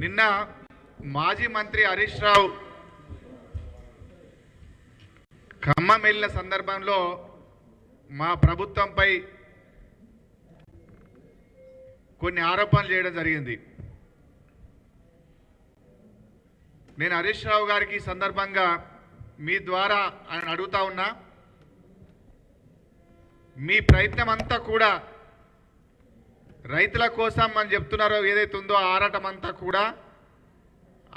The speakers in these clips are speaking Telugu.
నిన్న మాజీ మంత్రి హరీష్ రావు ఖమ్మం వెళ్ళిన సందర్భంలో మా ప్రభుత్వంపై కొన్ని ఆరోపణలు చేయడం జరిగింది. నేను హరీష్ రావు గారికి సందర్భంగా మీ ద్వారా ఆయన అడుగుతా ఉన్నా మీ ప్రయత్నం అంతా కూడా రైతుల కోసం అని చెప్తున్నారో ఏదైతే ఉందో ఆరాటం అంతా కూడా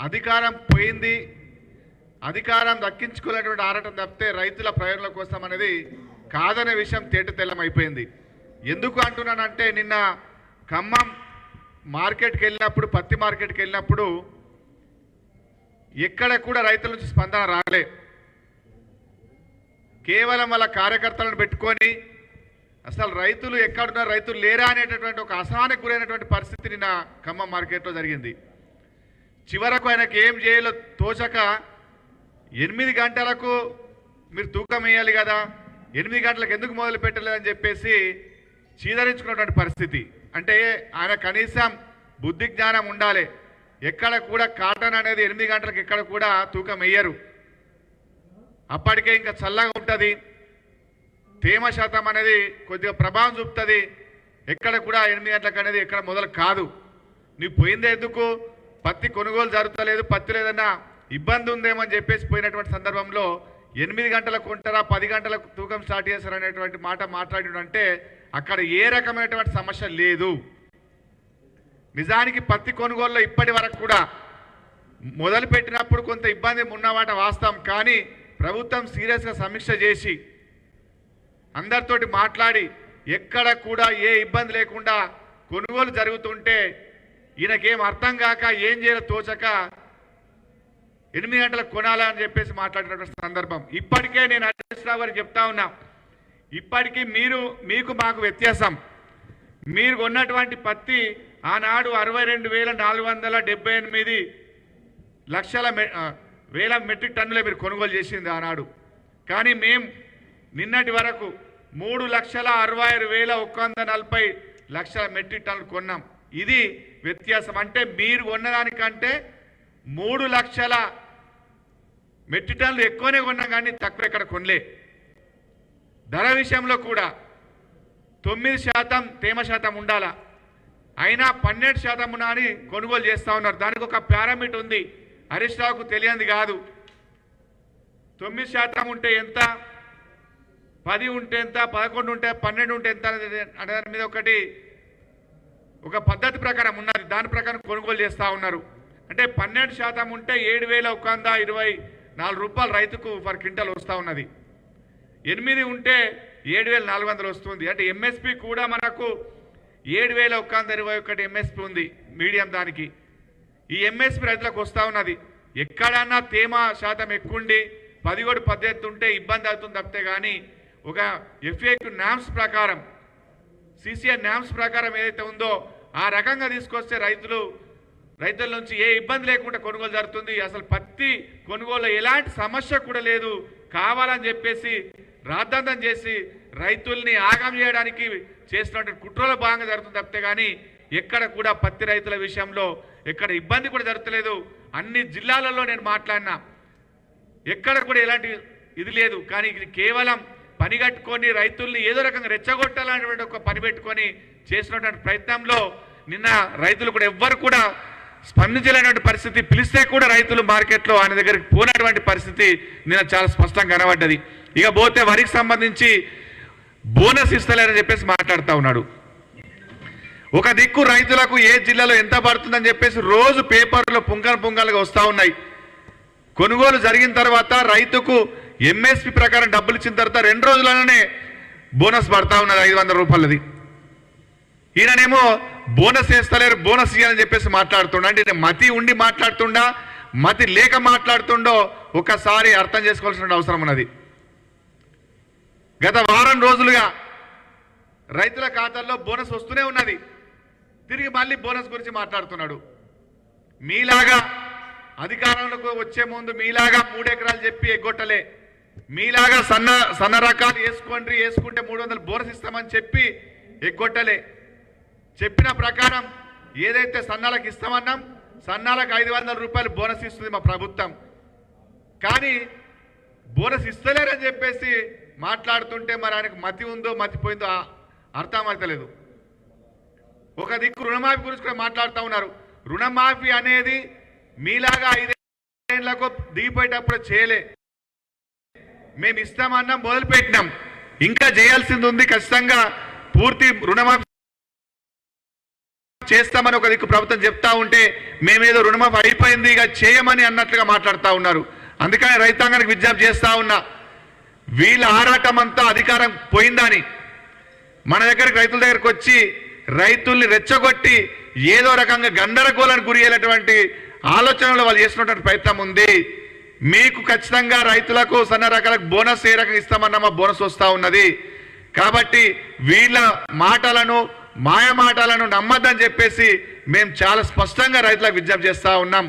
అధికారం పోయింది. అధికారం దక్కించుకునేటువంటి ఆరాటం తప్పితే రైతుల ప్రయోజనాల కోసం అనేది కాదనే విషయం తేట తెల్లమైపోయింది ఎందుకు అంటున్నానంటే నిన్న ఖమ్మం మార్కెట్కి వెళ్ళినప్పుడు పత్తి మార్కెట్కి వెళ్ళినప్పుడు ఎక్కడ కూడా రైతుల నుంచి స్పందన రాలే. కేవలం వాళ్ళ కార్యకర్తలను పెట్టుకొని అసలు రైతులు ఎక్కడున్నారు? రైతులు లేరా అనేటటువంటి ఒక అసహానికి గురైనటువంటి పరిస్థితి నిన్న ఖమ్మం మార్కెట్లో జరిగింది. చివరకు ఆయనకి ఏం చేయాలో తోచక ఎనిమిది గంటలకు మీరు తూకం వేయాలి కదా ఎనిమిది గంటలకు ఎందుకు మొదలు పెట్టలేదని చెప్పేసి చీదరించుకున్నటువంటి పరిస్థితి. అంటే ఆయన కనీసం బుద్ధి జ్ఞానం ఉండాలి. ఎక్కడ కూడా కాటన్ అనేది ఎనిమిది గంటలకు ఎక్కడ కూడా తూకం వేయరు. అప్పటికే ఇంకా చల్లగా ఉంటుంది. తేమ శాతం అనేది కొద్దిగా ప్రభావం చూపుతుంది. ఎక్కడ కూడా ఎనిమిది గంటలకు అనేది ఎక్కడ మొదలు కాదు. నువ్వు పోయిందే ఎందుకు? పత్తి కొనుగోలు జరుగుతలేదు పత్తి లేదన్నా ఇబ్బంది ఉందేమో అని చెప్పేసి పోయినటువంటి సందర్భంలో ఎనిమిది గంటలకు కొంటారా పది గంటలకు తూకం స్టార్ట్ చేస్తారు అనేటువంటి మాట మాట్లాడినంటే అక్కడ ఏ రకమైనటువంటి సమస్య లేదు. నిజానికి పత్తి కొనుగోలులో ఇప్పటి వరకు కూడా మొదలు పెట్టినప్పుడు కొంత ఇబ్బంది ఉన్నమాట వాస్తవం. కానీ ప్రభుత్వం సీరియస్గా సమీక్ష చేసి అందరితోటి మాట్లాడి ఎక్కడ కూడా ఏ ఇబ్బంది లేకుండా కొనుగోలు జరుగుతుంటే ఈయనకేం అర్థం కాక ఏం చేయాలో తోచక ఎనిమిది గంటలకు కొనాలని చెప్పేసి మాట్లాడినటువంటి సందర్భం. ఇప్పటికే నేను హరీష్ రావు గారికి చెప్తా ఉన్నా ఇప్పటికీ మీరు మీకు మాకు వ్యత్యాసం. మీరు కొన్నటువంటి పత్తి ఆనాడు అరవై రెండు వేల నాలుగు వందల డెబ్బై ఎనిమిది లక్షల మె- వేల మెట్రిక్ టన్నులే మీరు కొనుగోలు చేసింది ఆనాడు. కానీ మేం నిన్నటి వరకు మూడు లక్షల అరవై ఆరు వేల ఒక్క వంద నలభై లక్షల మెట్రిక్ టన్నులు కొన్నాం. ఇది వ్యత్యాసం. అంటే మీరు కొన్నదానికంటే మూడు లక్షల మెట్రిక్ టన్నులు ఎక్కువనే కొన్నాం కానీ తక్కువ ఎక్కడ కొనలే. ధర విషయంలో కూడా తొమ్మిది శాతం తేమ శాతం ఉండాలా? అయినా పన్నెండు శాతం ఉన్నా అని కొనుగోలు చేస్తా ఉన్నారు. దానికి ఒక పారామీటర్ ఉంది. హరీష్ రావుకు తెలియంది కాదు. తొమ్మిది శాతం ఉంటే ఎంత? పది ఉంటే ఎంత పదకొండు ఉంటే పన్నెండు ఉంటే ఎంత అనేది అనే దాని మీద ఒకటి ఒక పద్ధతి ప్రకారం ఉన్నది. దాని ప్రకారం కొనుగోలు చేస్తూ ఉన్నారు. అంటే పన్నెండు శాతం ఉంటే ఏడు వేల ఒక వంద ఇరవై నాలుగు రూపాయలు రైతుకు పర్ క్వింటల్ వస్తూ ఉన్నది. ఎనిమిది ఉంటే ఏడు వేల నాలుగు వందలు వస్తుంది. అంటే ఎంఎస్పి కూడా మనకు ఏడు వేల ఒక్క వంద ఇరవై ఒకటి ఎంఎస్పి ఉంది మీడియం దానికి. ఈ ఎంఎస్పి రైతులకు వస్తూ ఉన్నది. ఎక్కడన్నా తేమ శాతం ఎక్కువండి పదిహేడు పద్దెనిమిది ఉంటే ఇబ్బంది అవుతుంది తప్పితే కానీ ఒక ఎఫ్ఏక్యూ నామ్స్ ప్రకారం సిసిఆర్ నామ్స్ ప్రకారం ఏదైతే ఉందో ఆ రకంగా తీసుకొస్తే రైతులు రైతుల నుంచి ఏ ఇబ్బంది లేకుండా కొనుగోలు జరుగుతుంది. అసలు పత్తి కొనుగోలు ఎలాంటి సమస్య కూడా లేదు. కావాలని చెప్పేసి రాద్ధాంతం చేసి రైతుల్ని ఆగం చేయడానికి చేసినటువంటి కుట్రల భాగంగా జరుగుతుంది తప్పితే కానీ ఎక్కడ కూడా పత్తి రైతుల విషయంలో ఎక్కడ ఇబ్బంది కూడా జరుగుతలేదు. అన్ని జిల్లాలలో నేను మాట్లాడినా ఎక్కడ కూడా ఎలాంటి ఇది లేదు. కానీ ఇది కేవలం పని కట్టుకొని రైతుల్ని ఏదో రకంగా రెచ్చగొట్టాలనేటువంటి ఒక పని పెట్టుకొని చేసినటువంటి ప్రయత్నంలో నిన్న రైతులు కూడా ఎవ్వరు కూడా స్పందించలేనటువంటి పరిస్థితి. పిలిస్తే కూడా రైతులు మార్కెట్లో ఆయన దగ్గరికి పోనటువంటి పరిస్థితి నిన్న చాలా స్పష్టంగా కనబడ్డది. ఇక పోతే వరికి సంబంధించి బోనస్ ఇస్తలేరని చెప్పేసి మాట్లాడుతూ ఉన్నాడు. ఒక దిక్కు రైతులకు ఏ జిల్లాలో ఎంత పడుతుందని చెప్పేసి రోజు పేపర్లో పుంగలు పుంగలుగా వస్తూ ఉన్నాయి. కొనుగోలు జరిగిన తర్వాత రైతుకు ఎంఎస్పి ప్రకారం డబ్బులు ఇచ్చిన తర్వాత రెండు రోజులలోనే బోనస్ పడతా ఉన్నది ఐదు వందల రూపాయలది. ఈయననేమో బోనస్ వేస్తలేరు బోనస్ ఇవ్వాలని చెప్పేసి మాట్లాడుతుండ. అంటే మతి ఉండి మాట్లాడుతుండా మతి లేక మాట్లాడుతుండో ఒకసారి అర్థం చేసుకోవాల్సిన అవసరం ఉన్నది. గత వారం రోజులుగా రైతుల ఖాతాల్లో బోనస్ వస్తూనే ఉన్నది. తిరిగి మళ్ళీ బోనస్ గురించి మాట్లాడుతున్నాడు. మీలాగా అధికారంలోకి వచ్చే ముందు మీలాగా మూడెకరాలు చెప్పి ఎగ్గొట్టలే. మీలాగా సన్న సన్న రకాలు వేసుకోండి వేసుకుంటే మూడు వందలు బోనస్ ఇస్తామని చెప్పి ఎగ్గొట్టలే. చెప్పిన ప్రకారం ఏదైతే సన్నాలకు ఇస్తామన్నాం సన్నాలకు ఐదు వందల రూపాయలు బోనస్ ఇస్తుంది మా ప్రభుత్వం. కానీ బోనస్ ఇస్తలేరని చెప్పేసి మాట్లాడుతుంటే మరి ఆయనకు మతి ఉందో మతిపోయిందో ఆ- అర్థం అవుతలేదు ఒక దిక్కు రుణమాఫీ గురించి కూడా మాట్లాడుతూ ఉన్నారు. రుణమాఫీ అనేది మీలాగా ఐదేళ్ళకు దిగిపోయేటప్పుడు చేయలే. మేము ఇస్తామన్నా మొదలుపెట్టినాం. ఇంకా చేయాల్సింది ఉంది ఖచ్చితంగా పూర్తి రుణమాఫీ చేస్తామని ఒక దిక్కు ప్రభుత్వం చెప్తా ఉంటే మేమేదో రుణమాఫీ అయిపోయింది ఇక చేయమని అన్నట్లుగా మాట్లాడుతూ ఉన్నారు. అందుకని రైతాంగానికి విజ్ఞప్తి చేస్తా ఉన్నా వీళ్ళ ఆరాటం అంతా అధికారం పోయిందని. మన దగ్గరికి రైతుల దగ్గరికి వచ్చి రైతుల్ని రెచ్చగొట్టి ఏదో రకంగా గందరగోళానికి గురి అయ్యేటువంటి ఆలోచనలు వాళ్ళు చేసినటువంటి ప్రయత్నం ఉంది. మీకు ఖచ్చితంగా రైతులకు సన్న రకాలకు బోనస్ ఏ రకంగా ఇస్తామన్నామా బోనస్ వస్తూ ఉన్నది. కాబట్టి వీళ్ళ మాటలను మాయ మాటలను నమ్మద్దని చెప్పేసి మేము చాలా స్పష్టంగా రైతులకు విజ్ఞప్తి చేస్తూ ఉన్నాం.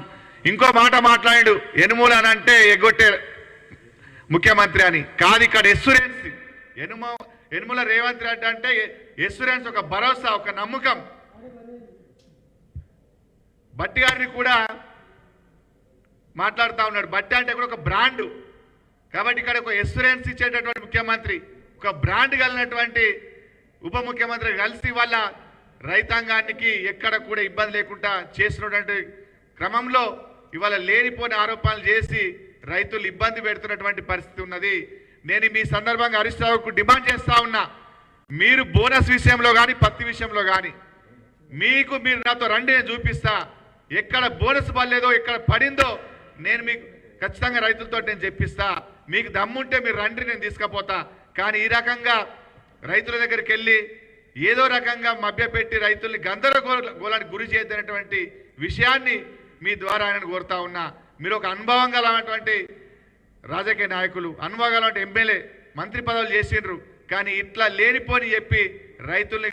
ఇంకో మాట మాట్లాడు ఎనుమూలు అని అంటే ఎగ్గొట్టే ముఖ్యమంత్రి అని. కాదు ఇక్కడ ఎస్సురెన్స్ ఎనుమ ఎనుమల రేవంత్ రెడ్డి అంటే ఎస్సురెన్స్ ఒక భరోసా ఒక నమ్మకం. బట్టి గారిని కూడా మాట్లాడుతూ ఉన్నాడు. బట్టి అంటే కూడా ఒక బ్రాండు. కాబట్టి ఇక్కడ ఒక ఎస్యూరెన్స్ ఇచ్చేటటువంటి ముఖ్యమంత్రి ఒక బ్రాండ్ కలిగినటువంటి ఉప ముఖ్యమంత్రి కలిసి వాళ్ళ రైతాంగానికి ఎక్కడ కూడా ఇబ్బంది లేకుండా చేసినటువంటి క్రమంలో ఇవాళ లేనిపోని ఆరోపణలు చేసి రైతులు ఇబ్బంది పెడుతున్నటువంటి పరిస్థితి ఉన్నది. నేను మీ సందర్భంగా హరీష్ రావుకు డిమాండ్ చేస్తా ఉన్నా. మీరు బోనస్ విషయంలో కానీ పత్తి విషయంలో కానీ మీకు మీరు నాతో రండి నేను చూపిస్తా. ఎక్కడ బోనస్ పడలేదో ఎక్కడ పడిందో నేను మీకు ఖచ్చితంగా రైతులతో నేను చెప్పిస్తా. మీకు దమ్ముంటే మీరు రండి నేను తీసుకపోతా. కానీ ఈ రకంగా రైతుల దగ్గరికి వెళ్ళి ఏదో రకంగా మభ్యపెట్టి రైతుల్ని గందరగోళానికి గురి చేయద్దనేటువంటి విషయాన్ని మీ ద్వారా ఆయన కోరుతా ఉన్నా. మీరు ఒక అనుభవం గలటువంటి రాజకీయ నాయకులు అనుభవం గలటువంటి ఎమ్మెల్యే మంత్రి పదవులు చేసిండ్రు. కానీ ఇట్లా లేనిపోని చెప్పి రైతుల్ని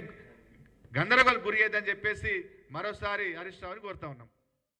గందరగోళం గురి చేయొద్దని చెప్పేసి మరోసారి హరీష్ రావుని కోరుతా ఉన్నాం.